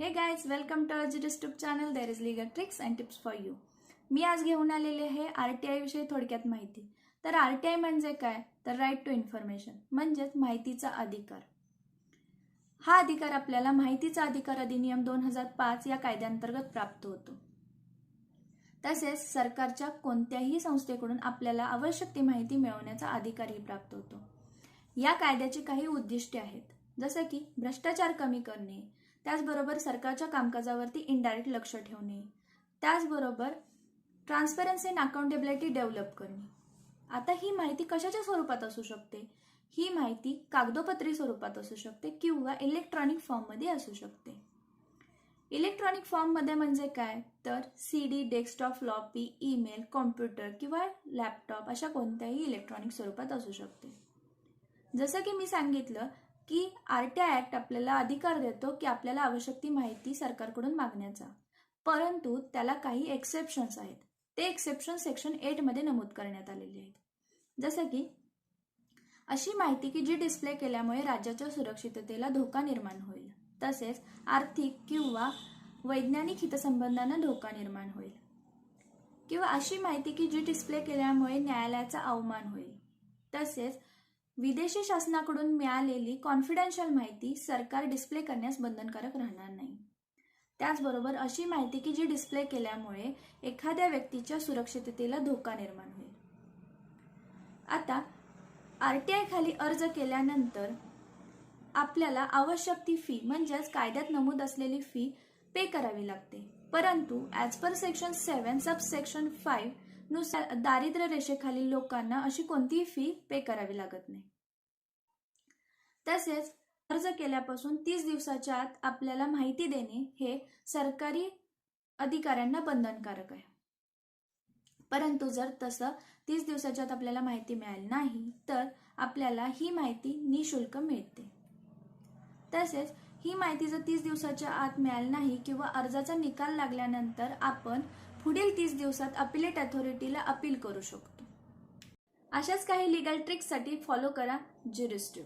Hey guys welcome to our YouTube channel there is legal tricks and tips for you मी आज घेऊन आलेले आहे R T आयविषयी थोडक्यात माहिती. तर आर टी आय म्हणजे काय? तर राईट टू इन्फॉर्मेशन म्हणजेच माहितीचा अधिकार. हा अधिकार आपल्याला माहितीचा अधिकार अधिनियम दोन हजार पाच या कायद्याअंतर्गत प्राप्त होतो. तसेच सरकारच्या कोणत्याही संस्थेकडून आपल्याला आवश्यक ती माहिती मिळवण्याचा अधिकारही प्राप्त होतो. या कायद्याची काही उद्दिष्टे आहेत. जसं की भ्रष्टाचार कमी करणे त्याचबरोबर सरकारच्या कामकाजावरती इनडायरेक्ट लक्ष ठेवणे. त्याचबरोबर ट्रान्सपरन्सी अँड अकाउंटेबिलिटी डेव्हलप करणे. आता ही माहिती कशाच्या स्वरूपात असू शकते? ही माहिती कागदोपत्री स्वरूपात असू शकते किंवा इलेक्ट्रॉनिक फॉर्ममध्ये असू शकते. इलेक्ट्रॉनिक फॉर्ममध्ये म्हणजे काय? तर C D desktop floppy email computer किंवा लॅपटॉप अशा कोणत्याही इलेक्ट्रॉनिक स्वरूपात असू शकते. जसं की मी सांगितलं की आर टी आय ॲक्ट आपल्याला अधिकार देतो की आपल्याला आवश्यक ती माहिती सरकारकडून मागण्याचा. परंतु त्याला काही एक्सेप्शन्स आहेत. ते एक्सेप्शन सेक्शन एटमध्ये नमूद करण्यात आलेले आहेत. जसं की अशी माहिती की जी डिस्प्ले केल्यामुळे राज्याच्या सुरक्षिततेला धोका निर्माण होईल. तसेच आर्थिक किंवा वैज्ञानिक हितसंबंधांना धोका निर्माण होईल. किंवा अशी माहिती की जी डिस्प्ले केल्यामुळे न्यायालयाचा अवमान होईल. तसेच विदेशी शासनाकडून मिळालेली कॉन्फिडेन्शियल माहिती सरकार डिस्प्ले करण्यास बंधनकारक राहणार नाही. त्याचबरोबर अशी माहिती की जी डिस्प्ले केल्यामुळे एखाद्या व्यक्तीच्या सुरक्षिततेला धोका निर्माण होईल. आता आर टी आय खाली अर्ज केल्यानंतर आपल्याला आवश्यक ती फी म्हणजेच कायद्यात नमूद असलेली फी पे करावी लागते. परंतु as per section seven subsection five नुसार दारिद्र्य रेषेखालील लोकांना अशी कोणतीही फी पे करावी लागत नाही. तसेच अर्ज केल्यापासून तीस दिवसाच्या आत आपल्याला माहिती देणे हे सरकारी अधिकाऱ्यांना बंधनकारक आहे. परंतु जर तसं तीस दिवसाच्या आत आपल्याला माहिती मिळाली नाही तर आपल्याला ही माहिती निशुल्क मिळते. तसेच ही माहिती जर तीस दिवसाच्या आत मिळाली नाही किंवा अर्जाचा निकाल लागल्यानंतर आपण पुढील तीस दिवसात अपिलेट अथॉरिटीला अपील करू शकतो. अशाच काही लिगल ट्रिक्ससाठी फॉलो करा ज्युरिस्ट्यू